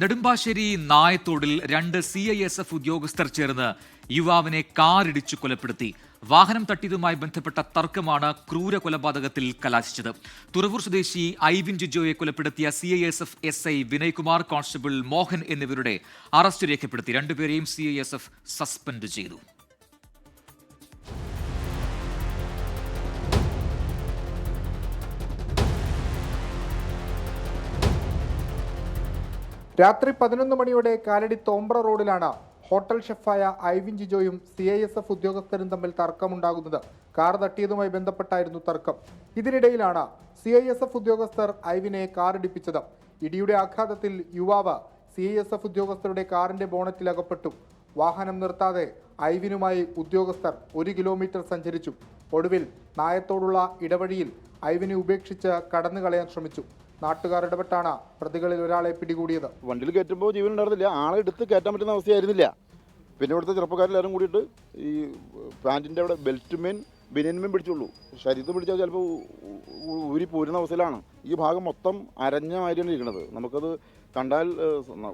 നെടുമ്പാശ്ശേരി നായത്തോടിൽ രണ്ട് C I S F ഉദ്യോഗസ്ഥർ ചേർന്ന് യുവാവിനെ കാറിടിച്ചു കൊലപ്പെടുത്തി. വാഹനം തട്ടിയതുമായി ബന്ധപ്പെട്ട തർക്കമാണ് ക്രൂര കൊലപാതകത്തിൽ കലാശിച്ചത്. തുറവൂർ സ്വദേശി ഐവിൻ ജിജോയെ കൊലപ്പെടുത്തിയ C I S F S I Vinaykumar constable Mohan എന്നിവരുടെ അറസ്റ്റ് രേഖപ്പെടുത്തി. രണ്ടുപേരെയും C I S F suspend ചെയ്തു. രാത്രി പതിനൊന്ന് മണിയോടെ കാലടി തോമ്പ്ര റോഡിലാണ് ഹോട്ടൽ ഷെഫായ ഐവിൻ ജിജോയും സി ഐ എസ് എഫ് ഉദ്യോഗസ്ഥരും തമ്മിൽ തർക്കമുണ്ടാകുന്നത്. കാർ തട്ടിയതുമായി ബന്ധപ്പെട്ടായിരുന്നു തർക്കം. ഇതിനിടയിലാണ് സി ഐ എസ് എഫ് ഉദ്യോഗസ്ഥർ ഐവിനെ കാറിടിപ്പിച്ചത്. ഇടിയുടെ ആഘാതത്തിൽ യുവാവ് സി ഐ എസ് എഫ് ഉദ്യോഗസ്ഥരുടെ കാറിന്റെ ബോണറ്റിൽ അകപ്പെട്ടു. വാഹനം നിർത്താതെ ഐവിനുമായി ഉദ്യോഗസ്ഥർ ഒരു കിലോമീറ്റർ സഞ്ചരിച്ചു. ഒടുവിൽ നായത്തോടുള്ള ഇടവഴിയിൽ ഐവിനെ ഉപേക്ഷിച്ച് കടന്നു കളയാൻ ശ്രമിച്ചു. നാട്ടുകാർ ഇടപെട്ടാണ് പ്രതികളിൽ ഒരാളെ പിടികൂടിയത്. വണ്ടിയിൽ കയറ്റുമ്പോൾ ജീവൻ ഉണ്ടായിരുന്നില്ല. ആളെ എടുത്ത് കയറ്റാൻ പറ്റുന്ന അവസ്ഥയായിരുന്നില്ല. പിന്നെ ഇവിടുത്തെ ചെറുപ്പക്കാരെല്ലാവരും കൂടിയിട്ട് ഈ പാന്റിന്റെ അവിടെ ബെൽറ്റുമേൻ ബിനിയന്മേൻ പിടിച്ചുള്ളൂ. ശരീരത്തിൽ പിടിച്ചാൽ ചിലപ്പോൾ ഊരി പോരുന്ന അവസ്ഥയിലാണ്. ഈ ഭാഗം മൊത്തം അരഞ്ഞ മാതിരിയാണ് ഇരിക്കുന്നത്. നമുക്കത് കണ്ടാൽ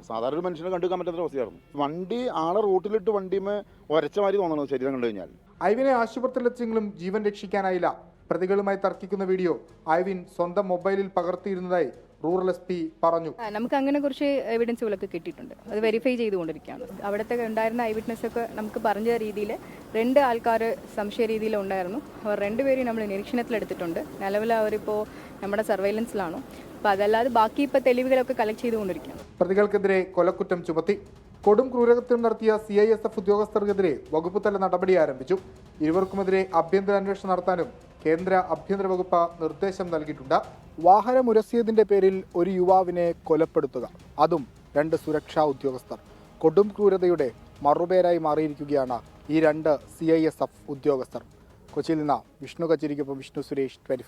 സാധാരണ ഒരു മനുഷ്യനെ കണ്ടുക്കാൻ പറ്റാത്ത അവസ്ഥയായിരുന്നു. വണ്ടി ആളെ റൂട്ടിലിട്ട് വണ്ടിമേ ഒരച്ച മാതിരി തോന്നണം ശരീരം കണ്ടു കഴിഞ്ഞാൽ ഐവിനെ ആശുപത്രിയിലെത്തിയെങ്കിലും ജീവൻ രക്ഷിക്കാനായില്ല. പ്രതികളുമായി തർക്കിക്കുന്ന വീഡിയോ ഐവിൻ സ്വന്തം മൊബൈലിൽ പകർത്തിയിരുന്നതായി റൂറൽ എസ് പി പറഞ്ഞു. നമുക്ക് അങ്ങനെ കുറച്ച് എവിഡൻസുകളൊക്കെ കിട്ടിയിട്ടുണ്ട്. അത് വെരിഫൈ ചെയ്തുകൊണ്ടിരിക്കുകയാണ്. അവിടുത്തെ ഉണ്ടായിരുന്ന ഐ വിറ്റ്നസ് ഒക്കെ നമുക്ക് പറഞ്ഞ രീതിയിൽ രണ്ട് ആൾക്കാർ സംശയ രീതിയിൽ ഉണ്ടായിരുന്നു. അവർ രണ്ടുപേരെയും നമ്മൾ നിരീക്ഷണത്തിലെടുത്തിട്ടുണ്ട് നിലവിൽ അവരിപ്പോൾ നമ്മുടെ സർവൈലൻസിലാണ് അപ്പോൾ അതല്ലാതെ ബാക്കി ഇപ്പോൾ തെളിവുകളൊക്കെ കളക്ട് ചെയ്തുകൊണ്ടിരിക്കുകയാണ്. പ്രതികൾക്കെതിരെ കൊലക്കുറ്റം ചുമത്തി. കൊടും ക്രൂരകൃത്യം നടത്തിയ സി ഐ എസ് എഫ് ഉദ്യോഗസ്ഥർക്കെതിരെ വകുപ്പ് തല നടപടി ആരംഭിച്ചു. ഇരുവർക്കുമെതിരെ ആഭ്യന്തര അന്വേഷണം നടത്താനും കേന്ദ്ര ആഭ്യന്തര വകുപ്പ് നിർദ്ദേശം നൽകിയിട്ടുണ്ട്. വാഹനമുരസിയതിന്റെ പേരിൽ ഒരു യുവാവിനെ കൊലപ്പെടുത്തുക. അതും രണ്ട് സുരക്ഷാ ഉദ്യോഗസ്ഥർ. കൊടും ക്രൂരതയുടെ മറുപേരായി മാറിയിരിക്കുകയാണ് ഈ രണ്ട് സി ഐ എസ് എഫ് ഉദ്യോഗസ്ഥർ. കൊച്ചിയിൽ നിന്ന് വിഷ്ണു കച്ചേരിക്കൊപ്പം വിഷ്ണു സുരേഷ് ട്വന്റി